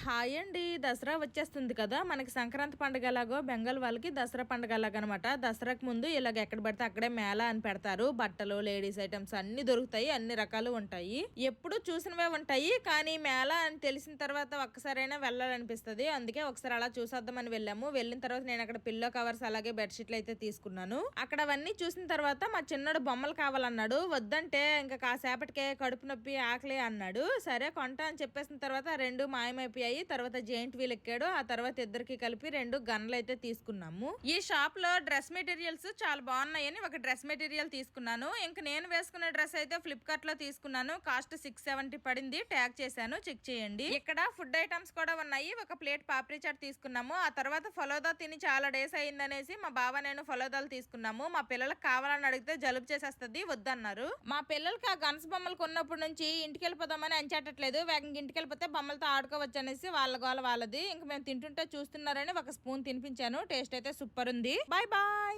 Hi అండి. దసరా వచ్చేస్తుంది కదా. మనకి సంక్రాంతి పండుగ ఎలాగో బెంగాల్ వాళ్ళకి దసరా పండుగ అనమాట దసరాకు ముందు ఇలాగ ఎక్కడ పడితే అక్కడే మేళ అని పెడతారు. బట్టలు లేడీస్ ఐటమ్స్ అన్ని దొరుకుతాయి. అన్ని రకాలు ఉంటాయి. ఎప్పుడు చూసినవే ఉంటాయి. కానీ మేళ అని తెలిసిన తర్వాత ఒక్కసారైనా వెళ్ళాలనిపిస్తుంది. అందుకే ఒకసారి అలా చూసేద్దామని వెళ్ళాము. వెళ్ళిన తర్వాత నేను అక్కడ పిల్లో కవర్స్ అలాగే బెడ్షీట్లు అయితే తీసుకున్నాను. అక్కడ అవన్నీ చూసిన తర్వాత మా చిన్నడు బొమ్మలు కావాలన్నాడు. వద్దంటే ఇంకా కాసేపటికే కడుపు నొప్పి ఆకలి అన్నాడు. సరే కొంటా అని చెప్పేసిన తర్వాత రెండు మాయమైపోయాయి. తర్వాత జెయింట్ వీల్ ఎక్కాడు. ఆ తర్వాత ఇద్దరికి కలిపి రెండు గన్లు అయితే తీసుకున్నాము. ఈ షాప్లో డ్రెస్ మెటీరియల్స్ చాలా బాగున్నాయని ఒక డ్రెస్ మెటీరియల్ తీసుకున్నాను. ఇంకా నేను వేసుకున్న డ్రెస్ అయితే ఫ్లిప్కార్ట్లో తీసుకున్నాను. కాస్ట్ సిక్స్ సెవెంటీ పడింది. ట్యాగ్ చేశాను. చెక్ చేయండి. ఇక్కడ ఫుడ్ ఐటమ్స్ కూడా ఉన్నాయి. ఒక ప్లేట్ పాపరీ చాట్ తీసుకున్నాము. ఆ తర్వాత ఫలోదా తిని చాలా డేస్ అయిందనేసి మా బావ నేను ఫలోదాలు తీసుకున్నాము. మా పిల్లలకు కావాలని అడిగితే జలుబు చేసేస్తుంది వద్దన్నారు. మా పిల్లలకి ఆ గన్స్ బొమ్మలు కొన్నప్పటి నుంచి ఇంటికి వెళ్ళిపోదామని అంచేటట్లేదు వేగంగా ఇంటికి వెళ్ళిపోతే బొమ్మలతో ఆడుకోవచ్చు అనేసి వాళ్ళ గోల వాళ్ళది. ఇంక మేము తింటుంటే చూస్తున్నారని ఒక స్పూన్ తినిపించాను. టేస్ట్ అయితే సూపర్ ఉంది. Bye bye.